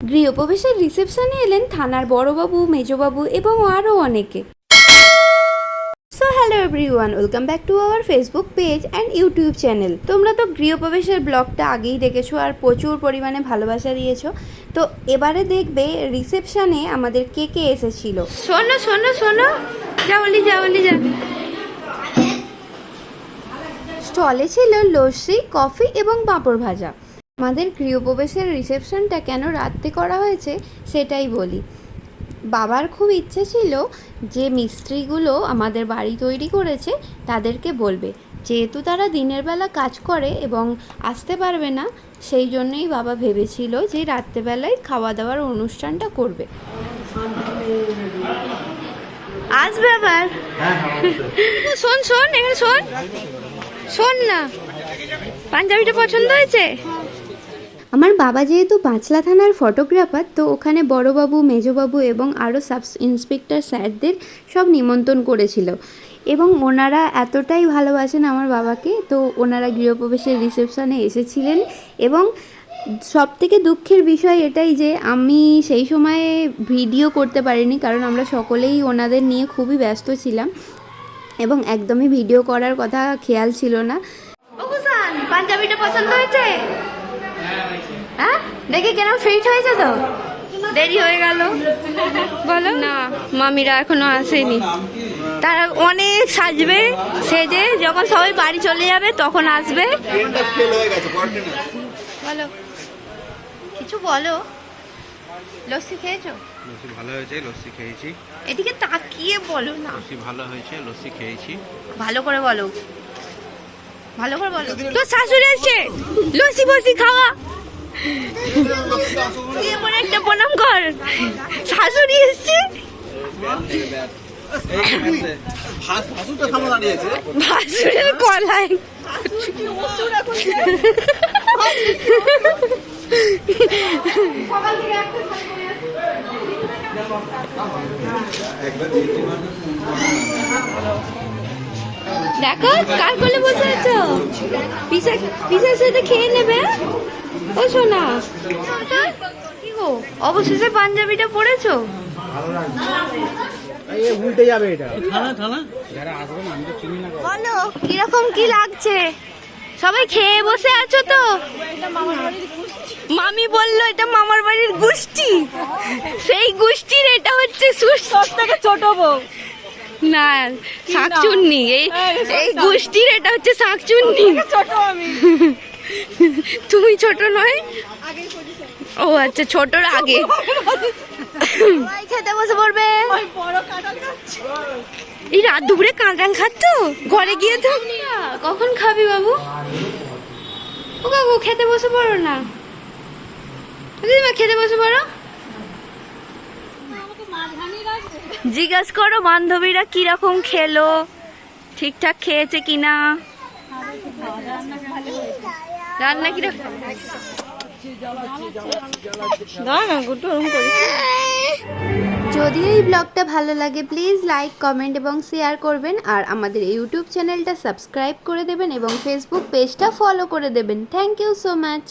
গৃহপ্রবেশের রিসেপশনে এলেন থানার বড়বাবু, মেজবাবু এবং আরও অনেকে। So hello everyone welcome back to our Facebook page and YouTube channel তোমরা তো গৃহপ্রবেশের ব্লগটা আগেই দেখেছ আর প্রচুর পরিমাণে ভালোবাসা দিয়েছ। তো এবারে দেখবে রিসেপশনে আমাদের কে কে এসেছিল। শোনো শোনো শোনো। যাওয়ালি যাওয়ালি যা স্টলে ছিল লস্যি, কফি এবং পাঁপড় ভাজা। আমাদের গৃহপ্রবেশের রিসেপশনটা কেন রাত্রে করা হয়েছে সেটাই বলি। বাবার খুব ইচ্ছে ছিল যে মিস্ত্রিগুলো আমাদের বাড়ি তৈরি করেছে তাদেরকে বলবে। যেহেতু তারা দিনের বেলা কাজ করে এবং আসতে পারবে না, সেই জন্যই বাবা ভেবেছিল যে রাত্রেবেলায় খাওয়া দাওয়ার অনুষ্ঠানটা করবে। আসবে আবার শোন শোন এখানে শোন। শোন না। পাঞ্জাবিটা পছন্দ হয়েছে? আমার বাবা যেহেতু পাঁচলা থানার ফটোগ্রাফার, তো ওখানে বড়বাবু, মেজবাবু এবং আরও সাব ইন্সপেক্টর স্যারদের সব নিমন্ত্রণ করেছিল। এবং ওনারা এতটাই ভালোবাসেন আমার বাবাকে, তো ওনারা গৃহপ্রবেশের রিসেপশনে এসেছিলেন। এবং সব থেকে দুঃখের বিষয় এটাই যে, আমি সেই সময়ে ভিডিও করতে পারিনি, কারণ আমরা সকলেই ওনাদের নিয়ে খুবই ব্যস্ত ছিলাম। এবং একদমই ভিডিও করার কথা খেয়াল ছিল না। পাঞ্জাবিটা পছন্দ হয়েছে? হ্যাঁ? দেখে কেন ফিট হয়েছে তো? দেরি হয়ে গেল। বলো। না। মামিরা এখনও আসেনি। তারা অনেক সাজবে সেজে যখন সবাই বাড়ি চলে যাবে তখন আসবে। বলো। কিছু বলো। লস্যি খেয়েছো? লস্যি ভালো হয়েছে লস্যি খেয়েছি। এদিকে তাকিয়ে বলো না। লস্যি ভালো হয়েছে লস্যি খেয়েছি। ভালো করে বলো। ভালো করে বলো। তোর শাশুড়ি আসছে লস্যি বসি খাওয়া। একটা প্রণাম কর শাশুড়ি এসছে। ভাসুরের কলাই। দেখো কার কোলে বসে আছো? পিসা পিসার সাথে খেয়ে নেবে? ও সোনা। কি গো অবশেষে পাঞ্জাবিটা পরেছো উল্টে যাবে এটা। বলো কীরকম কি লাগছে? সবাই খেয়ে বসে আছো তো? মামি বলল এটা মামার বাড়ির গুষ্টি সেই গুষ্টির এটা হচ্ছে সব থেকে ছোট বউ। না শাকচুন্নি। এই এই গুষ্টির এটা হচ্ছে শাকচুন্নি। ছোট আমি। তুমি ছোট নয়? ও আচ্ছা ছোটর আগে। খেতে বসে পড়বে। এই রাত দুপুরে কাঁটাল খাচ্ছ? ঘরে গিয়ে তো কখন খাবি বাবু? ও কাকু খেতে বসে পড়ো না। খেতে বসে পড়ো? জিজ্ঞাস করো বান্ধবীরা কীরকম খেলো? ঠিকঠাক খেয়েছে কিনা? রান্না কীরকম? যদি এই ব্লগটা ভালো লাগে প্লিজ লাইক কমেন্ট এবং শেয়ার করবেন আর আমাদের ইউটিউব চ্যানেলটা সাবস্ক্রাইব করে দেবেন এবং ফেসবুক পেজটা ফলো করে দেবেন। Thank you so much